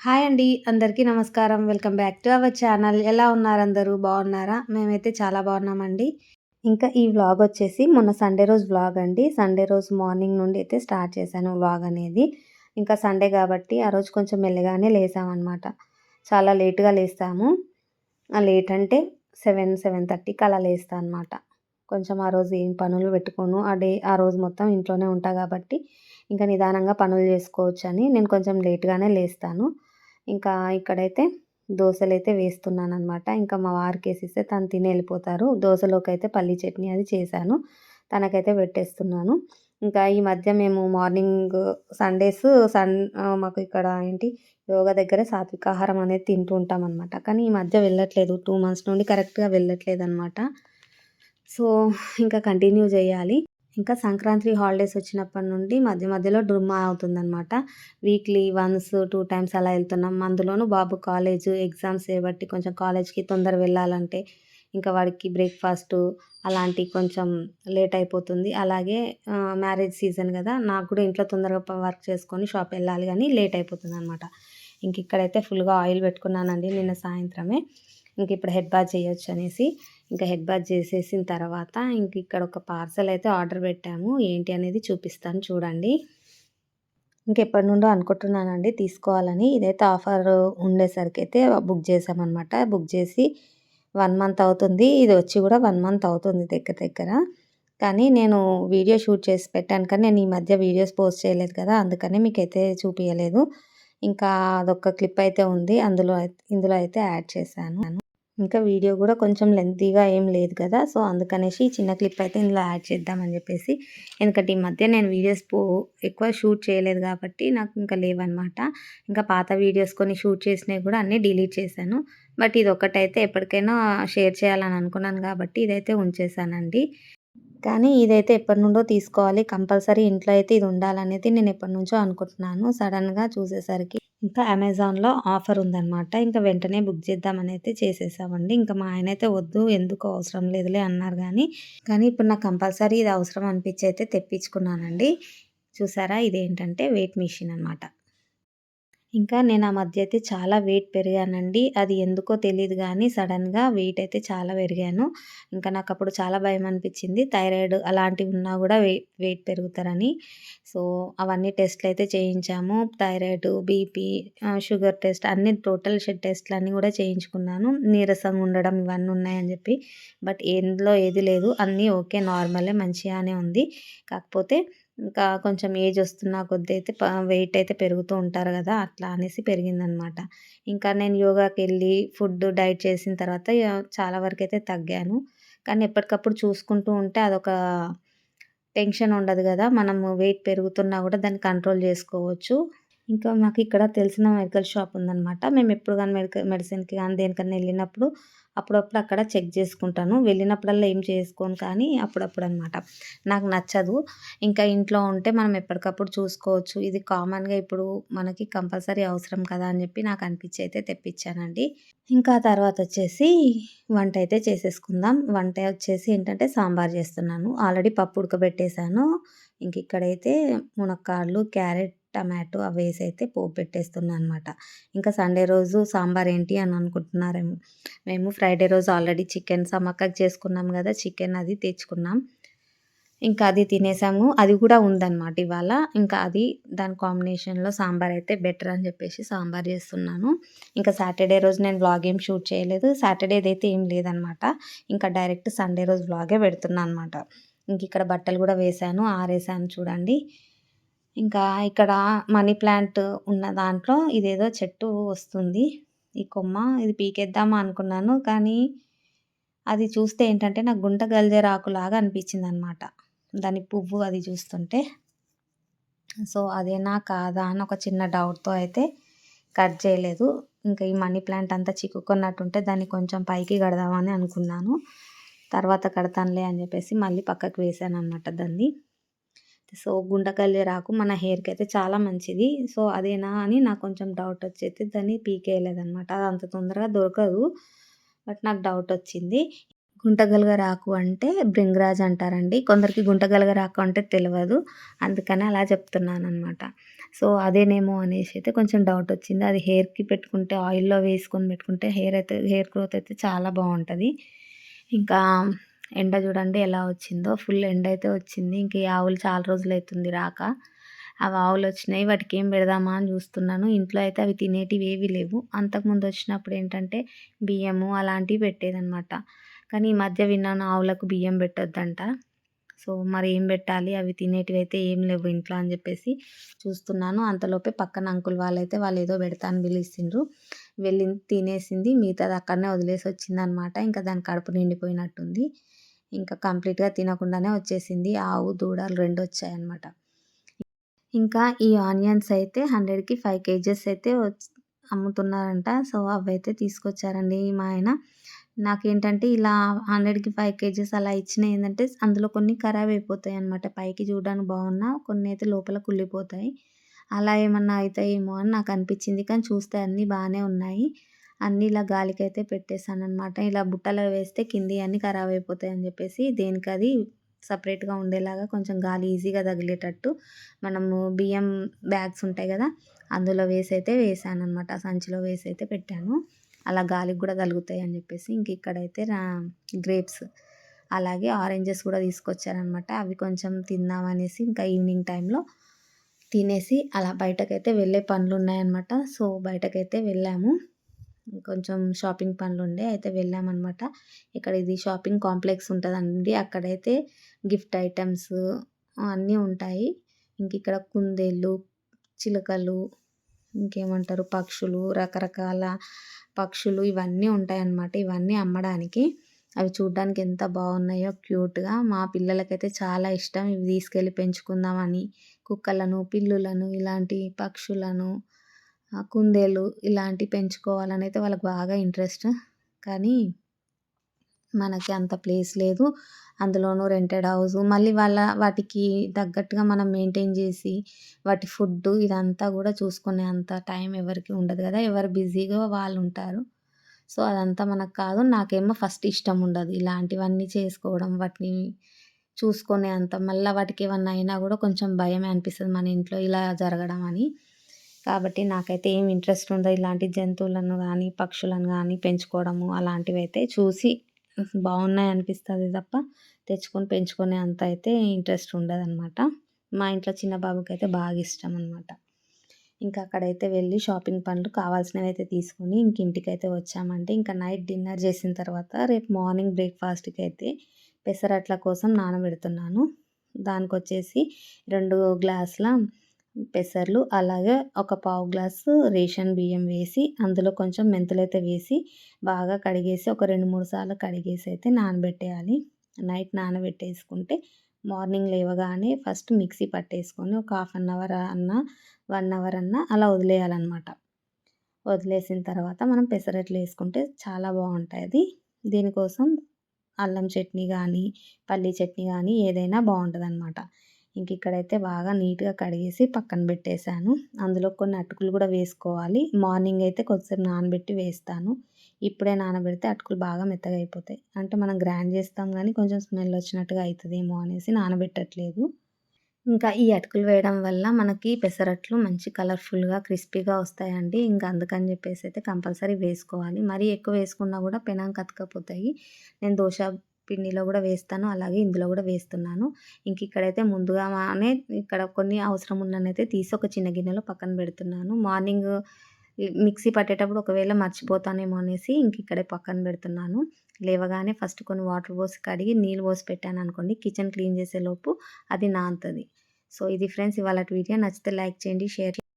Hi అండి అందరికీ నమస్కారం. Welcome back to our channel. ఎలా ఉన్నారు అందరూ? బాగున్నారా? మేమైతే చాలా బాగున్నామండి. ఇంకా ఈ వ్లాగ్ వచ్చేసి మొన్న సండే రోజు వ్లాగ్ అండి. సండే రోజు మార్నింగ్ నుండి అయితే స్టార్ట్ చేశాను వ్లాగ్ అనేది. ఇంకా సండే కాబట్టి ఆ రోజు కొంచెం మెల్లగానే లేసామన్నమాట. చాలా లేట్గా లేస్తాము. లేట్ అంటే సెవెన్ సెవెన్ థర్టీకి అలా లేస్తా అనమాట కొంచెం ఆ రోజు ఏం పనులు పెట్టుకోను. ఆ డే ఆ రోజు మొత్తం ఇంట్లోనే ఉంటా కాబట్టి ఇంకా నిదానంగా పనులు చేసుకోవచ్చు అని నేను కొంచెం లేట్గానే లేస్తాను. ఇంకా ఇక్కడైతే దోశలు అయితే వేస్తున్నాను అనమాట ఇంకా మా వారికి వేసిస్తే తను తిని వెళ్ళిపోతారు. దోశలోకి అయితే పల్లి చట్నీ అది చేశాను. తనకైతే పెట్టేస్తున్నాను. ఇంకా ఈ మధ్య మేము మార్నింగ్ సండేస్ సన్ మాకు ఇక్కడ ఏంటి యోగా దగ్గర సాత్వికాహారం అనేది తింటూ ఉంటాం అనమాట కానీ ఈ మధ్య వెళ్ళట్లేదు. టూ మంత్స్ నుండి కరెక్ట్గా వెళ్ళట్లేదు అనమాట సో ఇంకా కంటిన్యూ చేయాలి. ఇంకా సంక్రాంతి హాలిడేస్ వచ్చినప్పటి నుండి మధ్య మధ్యలో డుమ్మా అవుతుందనమాట వీక్లీ వన్స్ టూ టైమ్స్ అలా వెళ్తున్నాం. అందులోనూ బాబు కాలేజ్ ఎగ్జామ్స్ చేయబట్టి కొంచెం కాలేజ్కి తొందర వెళ్ళాలంటే ఇంకా వాడికి బ్రేక్ఫాస్ట్ అలాంటి కొంచెం లేట్ అయిపోతుంది. అలాగే మ్యారేజ్ సీజన్ కదా నాకు కూడా ఇంట్లో తొందరగా వర్క్ చేసుకొని షాప్ వెళ్ళాలి కానీ లేట్ అయిపోతుంది అనమాట ఇంక ఇక్కడైతే ఫుల్గా ఆయిల్ పెట్టుకున్నానండి నిన్న సాయంత్రమే. ఇంక ఇప్పుడు హెడ్ బాత్ చేయొచ్చు అనేసి ఇంకా హెడ్ బాత్ చేసేసిన తర్వాత ఇంక ఇక్కడ ఒక పార్సల్ అయితే ఆర్డర్ పెట్టాము. ఏంటి అనేది చూపిస్తాను చూడండి. ఇంకెప్పటి నుండో అనుకుంటున్నానండి తీసుకోవాలని. ఇదైతే ఆఫర్ ఉండేసరికి అయితే బుక్ చేసామన్నమాట. బుక్ చేసి వన్ మంత్ అవుతుంది. ఇది వచ్చి కూడా వన్ మంత్ అవుతుంది దగ్గర దగ్గర. కానీ నేను వీడియో షూట్ చేసి పెట్టాను కానీ నేను ఈ మధ్య వీడియోస్ పోస్ట్ చేయలేదు కదా అందుకనే మీకైతే చూపించలేదు ఇంకా అదొక క్లిప్ అయితే ఉంది. అందులో ఇందులో అయితే యాడ్ చేశాను. ఇంకా వీడియో కూడా కొంచెం లెంతీగా ఏం లేదు కదా సో అందుకనేసి చిన్న క్లిప్ అయితే ఇందులో యాడ్ చేద్దామని చెప్పేసి ఎందుకంటే ఈ మధ్య నేను వీడియోస్ పో ఎక్కువ షూట్ చేయలేదు కాబట్టి నాకు ఇంకా లేవన్నమాట. ఇంకా పాత వీడియోస్ కొన్ని షూట్ చేసినవి కూడా అన్నీ డిలీట్ చేశాను. బట్ ఇది ఒకటైతే ఎప్పటికైనా షేర్ చేయాలని అనుకున్నాను కాబట్టి ఇదైతే ఉంచేసానండి కానీ ఇదైతే ఎప్పటి నుండో తీసుకోవాలి కంపల్సరీ ఇంట్లో అయితే ఇది ఉండాలనేది నేను ఎప్పటి నుంచో అనుకుంటున్నాను. సడన్గా చూసేసరికి ఇంకా అమెజాన్లో ఆఫర్ ఉందన్నమాట. ఇంకా వెంటనే బుక్ చేద్దామని అయితే చేసేసామండి. ఇంకా మా ఆయన అయితే వద్దు ఎందుకు అవసరం లేదులే అన్నారు కానీ కానీ ఇప్పుడు నాకు కంపల్సరీ ఇది అవసరం అనిపించి అయితే తెప్పించుకున్నానండి. చూసారా? ఇదేంటంటే వెయిట్ మిషన్ అనమాట ఇంకా నేను ఆ మధ్య అయితే చాలా వెయిట్ పెరిగానండి. అది ఎందుకో తెలియదు కానీ సడన్గా వెయిట్ అయితే చాలా పెరిగాను. ఇంకా నాకు అప్పుడు చాలా భయం అనిపించింది థైరాయిడ్ అలాంటివి ఉన్నా కూడా వెయిట్ వెయిట్ పెరుగుతారని. సో అవన్నీ టెస్ట్లు అయితే చేయించాము. థైరాయిడ్ బీపీ షుగర్ టెస్ట్ అన్ని టోటల్ షెడ్ టెస్ట్లు అన్నీ కూడా చేయించుకున్నాను. నీరసంగా ఉండడం ఇవన్నీ ఉన్నాయని చెప్పి. బట్ ఎందులో ఏది లేదు. అన్నీ ఓకే. నార్మలే. మంచిగానే ఉంది. కాకపోతే ఇంకా కొంచెం ఏజ్ వస్తున్న కొద్ది అయితే వెయిట్ అయితే పెరుగుతూ ఉంటారు కదా అట్లా అనేసి పెరిగిందనమాట. ఇంకా నేను యోగాకి వెళ్ళి ఫుడ్ డైట్ చేసిన తర్వాత చాలా వరకు అయితే తగ్గాను. కానీ ఎప్పటికప్పుడు చూసుకుంటూ ఉంటే అదొక టెన్షన్ ఉండదు కదా మనము వెయిట్ పెరుగుతున్నా కూడా దాన్ని కంట్రోల్ చేసుకోవచ్చు. ఇంకా మాకు ఇక్కడ తెలిసిన మెడికల్ షాప్ ఉందనమాట మేము ఎప్పుడు కానీ మెడికల్ మెడిసిన్కి కానీ దేనికన్నా వెళ్ళినప్పుడు అప్పుడప్పుడు అక్కడ చెక్ చేసుకుంటాను. వెళ్ళినప్పుడల్లా ఏం చేసుకోను కానీ అప్పుడప్పుడు అనమాట నాకు నచ్చదు. ఇంకా ఇంట్లో ఉంటే మనం ఎప్పటికప్పుడు చూసుకోవచ్చు. ఇది కామన్గా ఇప్పుడు మనకి కంపల్సరీ అవసరం కదా అని చెప్పి నాకు అనిపించి అయితే తెప్పించానండి. ఇంకా తర్వాత వచ్చేసి వంట అయితే చేసేసుకుందాం. వంట వచ్చేసి ఏంటంటే సాంబార్ చేస్తున్నాను. ఆల్రెడీ పప్పు ఉడకబెట్టేశాను. ఇంక ఇక్కడైతే మునక్కాడలు క్యారెట్ టమాటో అవి వేసి అయితే పోపు పెట్టేస్తున్నాను అనమాట ఇంకా సండే రోజు సాంబార్ ఏంటి అని అనుకుంటున్నారేమో. మేము ఫ్రైడే రోజు ఆల్రెడీ చికెన్ సమ్మక్కకి చేసుకున్నాం కదా చికెన్ అది తెచ్చుకున్నాం. ఇంకా అది తినేసాము. అది కూడా ఉందన్నమాట ఇవాళ. ఇంకా అది దాని కాంబినేషన్లో సాంబార్ అయితే బెటర్ అని చెప్పేసి సాంబార్ చేస్తున్నాను. ఇంకా సాటర్డే రోజు నేను వ్లాగ్ ఏం షూట్ చేయలేదు. సాటర్డేది అయితే ఏం లేదనమాట ఇంకా డైరెక్ట్ సండే రోజు వ్లాగే పెడుతున్నాను అనమాట ఇంక ఇక్కడ బట్టలు కూడా వేసాను ఆరేసాను చూడండి. ఇంకా ఇక్కడ మనీ ప్లాంట్ ఉన్న దాంట్లో ఇదేదో చెట్టు వస్తుంది. ఈ కొమ్మ ఇది పీకేద్దామా అనుకున్నాను కానీ అది చూస్తే ఏంటంటే నాకు గుంట గల్జేరాకులాగా అనిపించింది అనమాట దాని పువ్వు అది చూస్తుంటే. సో అదేనా కాదా అని ఒక చిన్న డౌట్తో అయితే కట్ చేయలేదు. ఇంకా ఈ మనీ ప్లాంట్ అంతా చిక్కుకున్నట్టుంటే దాన్ని కొంచెం పైకి కడదామని అనుకున్నాను. తర్వాత కడతానులే అని చెప్పేసి మళ్ళీ పక్కకు వేసాను అనమాట దాన్ని. సో గుండకల్లి రాకు మన హెయిర్కి అయితే చాలా మంచిది. సో అదేనా అని నాకు కొంచెం డౌట్ వచ్చేది. దాన్ని పీకేయలేదనమాట అది అంత తొందరగా దొరకదు. బట్ నాకు డౌట్ వచ్చింది. గుంటగలగ రాకు అంటే బ్రింగ్రాజ్ అంటారండి. కొందరికి గుంటగలగ రాకు అంటే తెలియదు అందుకని అలా చెప్తున్నాను అనమాట సో అదేనేమో అనేసి అయితే కొంచెం డౌట్ వచ్చింది. అది హెయిర్కి పెట్టుకుంటే ఆయిల్లో వేసుకొని పెట్టుకుంటే హెయిర్ అయితే హెయిర్ గ్రోత్ అయితే చాలా బాగుంటుంది. ఇంకా ఎండ చూడండి ఎలా వచ్చిందో. ఫుల్ ఎండ అయితే వచ్చింది. ఇంక ఈ ఆవులు చాలా రోజులు అవుతుంది రాక. అవి ఆవులు వచ్చినాయి. వాటికి ఏం పెడదామా అని చూస్తున్నాను. ఇంట్లో అయితే అవి తినేటివి ఏవి లేవు. అంతకుముందు వచ్చినప్పుడు ఏంటంటే బియ్యము అలాంటివి పెట్టేదనమాట కానీ ఈ మధ్య విన్నాను ఆవులకు బియ్యం పెట్టొద్దంట. సో మరి ఏం పెట్టాలి? అవి తినేటివి అయితే ఏం లేవు ఇంట్లో అని చెప్పేసి చూస్తున్నాను. అంతలోపే పక్కన అంకుల్ వాళ్ళైతే వాళ్ళు ఏదో పెడతాను పిలిచిండ్రు వెళ్ళి తినేసింది. మిగతాది అక్కడనే వదిలేసి వచ్చింది అనమాట ఇంకా దాని కడుపు నిండిపోయినట్టుంది. ఇంకా కంప్లీట్గా తినకుండానే వచ్చేసింది. ఆవు దూడలు రెండు వచ్చాయన్నమాట ఇంకా ఈ ఆనియన్స్ అయితే హండ్రెడ్కి ఫైవ్ కేజెస్ అయితే అమ్ముతున్నారంట. సో అవైతే తీసుకొచ్చారండి మా ఆయన. నాకేంటంటే ఇలా హండ్రెడ్కి ఫైవ్ కేజెస్ అలా ఇచ్చినాయి ఏంటంటే అందులో కొన్ని ఖరాబ్ అయిపోతాయి అనమాట పైకి చూడడానికి బాగున్నా కొన్ని అయితే లోపల కుళ్ళిపోతాయి. అలా ఏమన్నా అవుతాయేమో అని నాకు అనిపించింది. కానీ చూస్తే అన్నీ బాగానే ఉన్నాయి. అన్నీ ఇలా గాలికి అయితే పెట్టేశాను అనమాట ఇలా బుట్టలో వేస్తే కింది అన్నీ ఖరాబ్ అయిపోతాయి అని చెప్పేసి దేనికి అది సపరేట్గా ఉండేలాగా కొంచెం గాలి ఈజీగా తగిలేటట్టు మనము బియ్యం బ్యాగ్స్ ఉంటాయి కదా అందులో వేసి అయితే వేసాను అనమాట సంచిలో వేసి అయితే పెట్టాను. అలా గాలికి కూడా తగులుతాయి అని చెప్పేసి ఇంక ఇక్కడైతే గ్రేప్స్ అలాగే ఆరెంజెస్ కూడా తీసుకొచ్చారనమాట అవి కొంచెం తిందామనేసి ఇంకా ఈవినింగ్ టైంలో తినేసి అలా బయటకైతే వెళ్ళే పనులు ఉన్నాయన్నమాట సో బయటకైతే వెళ్ళాము. కొంచెం షాపింగ్ పనులు ఉండే అయితే వెళ్ళామన్నమాట. ఇక్కడ ఇది షాపింగ్ కాంప్లెక్స్ ఉంటుందండి. అక్కడైతే గిఫ్ట్ ఐటమ్స్ అన్నీ ఉంటాయి. ఇంక ఇక్కడ కుందేళ్ళు చిలుకలు ఇంకేమంటారు పక్షులు రకరకాల పక్షులు ఇవన్నీ ఉంటాయన్నమాట. ఇవన్నీ అమ్మడానికి. అవి చూడ్డానికి ఎంత బాగున్నాయో క్యూట్గా. మా పిల్లలకైతే చాలా ఇష్టం ఇవి తీసుకెళ్ళి పెంచుకుందామని. కుక్కలను పిల్లులను ఇలాంటి పక్షులను కుందేలు ఇలాంటివి పెంచుకోవాలని అయితే వాళ్ళకి బాగా ఇంట్రెస్ట్. కానీ మనకి అంత ప్లేస్ లేదు. అందులోనూ రెంటెడ్ హౌస్. మళ్ళీ వాళ్ళ వాటికి తగ్గట్టుగా మనం మెయింటైన్ చేసి వాటి ఫుడ్ ఇదంతా కూడా చూసుకునే అంత టైం ఎవరికి ఉండదు కదా. ఎవరు బిజీగా వాళ్ళు ఉంటారు. సో అదంతా మనకు కాదు. నాకేమో ఫస్ట్ ఇష్టం ఉండదు. ఇలాంటివన్నీ చేసుకోవడం వాటిని చూసుకునే అంత మళ్ళీ వాటికి ఏమన్నా అయినా కూడా కొంచెం భయమే అనిపిస్తుంది మన ఇంట్లో ఇలా జరగడం అని. కాబట్టి నాకైతే ఏం ఇంట్రెస్ట్ ఉండదు ఇలాంటి జంతువులను కానీ పక్షులను కానీ పెంచుకోవడము అలాంటివి అయితే చూసి బాగున్నాయి అనిపిస్తుంది తప్ప తెచ్చుకొని పెంచుకునే అంత అయితే ఇంట్రెస్ట్ ఉండదు అనమాట మా ఇంట్లో చిన్న బాబుకి అయితే బాగా ఇష్టం అనమాట ఇంకా అక్కడైతే వెళ్ళి షాపింగ్ పనులు కావాల్సినవి అయితే తీసుకొని ఇంక ఇంటికైతే వచ్చామంటే ఇంకా నైట్ డిన్నర్ చేసిన తర్వాత రేపు మార్నింగ్ బ్రేక్ఫాస్ట్కి అయితే పెసరట్ల కోసం నానబెడుతున్నాను. దానికి వచ్చేసి రెండు గ్లాసుల పెసర్లు అలాగే ఒక పావు గ్లాసు రేషన్ బియ్యం వేసి అందులో కొంచెం మెంతులు అయితే వేసి బాగా కడిగేసి ఒక రెండు మూడు సార్లు కడిగేసి అయితే నానబెట్టేయాలి. నైట్ నానబెట్టేసుకుంటే మార్నింగ్ లేవగానే ఫస్ట్ మిక్సీ పట్టేసుకొని ఒక హాఫ్ అన్ అవర్ అన్న వన్ అవర్ అన్న అలా వదిలేయాలన్నమాట. వదిలేసిన తర్వాత మనం పెసరట్లు వేసుకుంటే చాలా బాగుంటుంది దీనికోసం అల్లం చట్నీ కానీ పల్లీ చట్నీ కానీ ఏదైనా బాగుంటుంది అనమాట ఇంక ఇక్కడైతే బాగా నీట్గా కడిగేసి పక్కన పెట్టేశాను. అందులో కొన్ని అటుకులు కూడా వేసుకోవాలి. మార్నింగ్ అయితే కొద్దిసేపు నానబెట్టి వేస్తాను. ఇప్పుడే నానబెడితే అటుకులు బాగా మెత్తగా అయిపోతాయి. అంటే మనం గ్రైండ్ చేస్తాం కానీ కొంచెం స్మెల్ వచ్చినట్టుగా అవుతుందేమో అనేసి నానబెట్టట్లేదు. ఇంకా ఈ అటుకులు వేయడం వల్ల మనకి పెసరట్లు మంచి కలర్ఫుల్గా క్రిస్పీగా వస్తాయండి. ఇంకా అందుకని చెప్పేసి అయితే కంపల్సరీ వేసుకోవాలి. మరీ ఎక్కువ వేసుకున్నా కూడా పెనం కతకపోతాయి నేను దోశ పిండిలో కూడా వేస్తాను. అలాగే ఇందులో కూడా వేస్తున్నాను. ఇంక ఇక్కడైతే ముందుగానే ఇక్కడ కొన్ని అవసరం ఉన్ననైతే తీసి ఒక చిన్న గిన్నెలో పక్కన పెడుతున్నాను. మార్నింగ్ మిక్సీ పట్టేటప్పుడు ఒకవేళ మర్చిపోతానేమో అనేసి ఇంక ఇక్కడే పక్కన పెడుతున్నాను. లేవగానే ఫస్ట్ కొన్ని వాటర్ పోసి కడిగి నీళ్ళు పోసి పెట్టాను అనుకోండి కిచెన్ క్లీన్ చేసే లోపు అది నాంతది సో ఇది ఫ్రెండ్స్ ఇవాళ వీడియో. నచ్చితే లైక్ చేయండి షేర్